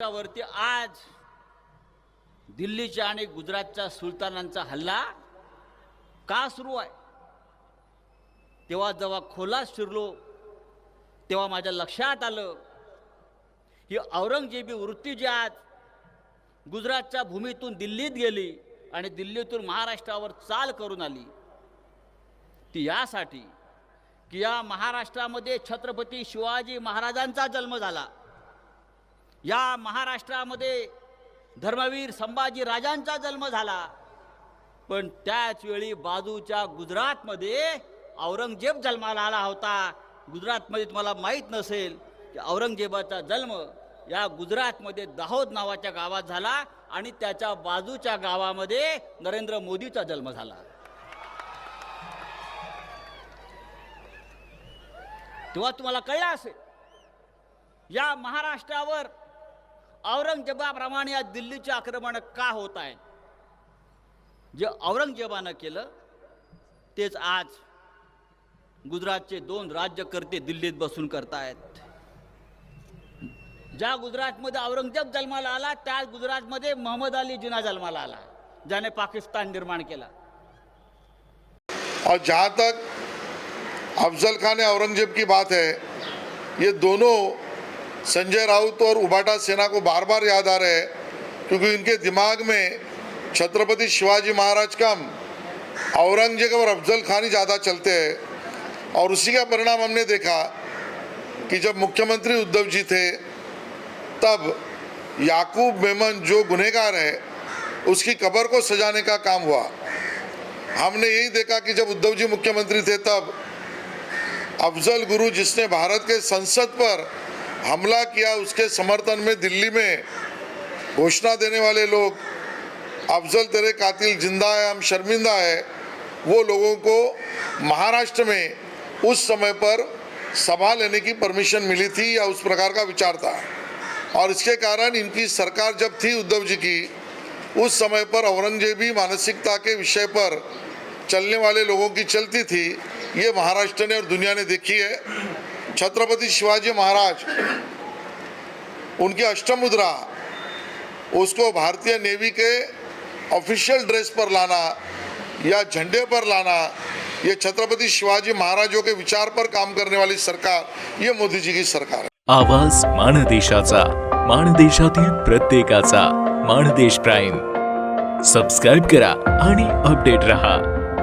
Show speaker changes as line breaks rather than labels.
वरती आज दिल्लीच्या आणि गुजरातच्या सुलतानांचा हल्ला का सुरू आहे? तेव्हा जेव्हा खोलात शिरलो तेव्हा माझ्या लक्षात आलं ही औरंगजेबी वृत्ती जी आज गुजरातच्या भूमीतून दिल्लीत गेली आणि दिल्लीतून महाराष्ट्रावर चाल करून आली ती यासाठी की या महाराष्ट्रामध्ये छत्रपती शिवाजी महाराजांचा जन्म झाला. या महाराष्ट्रामध्ये धर्मवीर संभाजी राजांचा जन्म झाला. पण त्याच वेळी बाजूच्या गुजरातमध्ये औरंगजेब जन्माला आला होता. गुजरातमध्ये तुम्हाला माहीत नसेल की औरंगजेबाचा जन्म या गुजरातमध्ये दाहोद नावाच्या गावात झाला आणि त्याच्या बाजूच्या गावामध्ये नरेंद्र मोदीचा जन्म झाला. तेव्हा तुम्हाला कळलं असेल या महाराष्ट्रावर औरंगजेबाप्रमाणे या दिल्लीचे आक्रमण का होत आहे? जे औरंगजेबानं केलं तेच आज गुजरातचे दोन राज्यकर्ते दिल्लीत बसून करतायत. ज्या गुजरातमध्ये औरंगजेब जन्माला आला त्याच गुजरातमध्ये मोहम्मद अली जिना जन्माला आला ज्याने पाकिस्तान निर्माण केला.
और जहाँ तक अफजल खान औरंगजेब की बात है ये दोनों संजय राउत और उबाटा सेना को बार बार याद आ रहे हैं, क्योंकि इनके दिमाग में छत्रपति शिवाजी महाराज कम औरंगज़ेब और अफजल खान ही ज़्यादा चलते हैं। और उसी का परिणाम हमने देखा कि जब मुख्यमंत्री उद्धव जी थे, तब याकूब मेमन जो गुनहगार है, उसकी कब्र को सजाने का काम हुआ। हमने यही देखा कि जब उद्धव जी मुख्यमंत्री थे, तब अफजल गुरु जिसने भारत के संसद पर हमला किया उसके समर्थन में दिल्ली में घोषणा देने वाले लोग, अफजल तेरे कातिल ज़िंदा है, हम शर्मिंदा है, वो लोगों को महाराष्ट्र में उस समय पर सभा लेने की परमिशन मिली थी या उस प्रकार का विचार था। और इसके कारण इनकी सरकार जब थी उद्धव जी की, उस समय पर औरंगजेबी मानसिकता के विषय पर चलने वाले लोगों की चलती थी। ये महाराष्ट्र ने और दुनिया ने देखी है। छत्रपति शिवाजी महाराज, उनकी अष्टमुद्रा उसको भारतीय नेवी के ऑफिशियल ड्रेस पर लाना या झंडे पर लाना, ये छत्रपति शिवाजी महाराजों के विचार पर काम करने वाली सरकार, ये मोदी जी की सरकार है।
आवाज़ माणदेशाचा, माणदेशातील प्रत्येकाचा, माणदेश प्राईम. सबस्क्राईब करा आणि अपडेट रहा.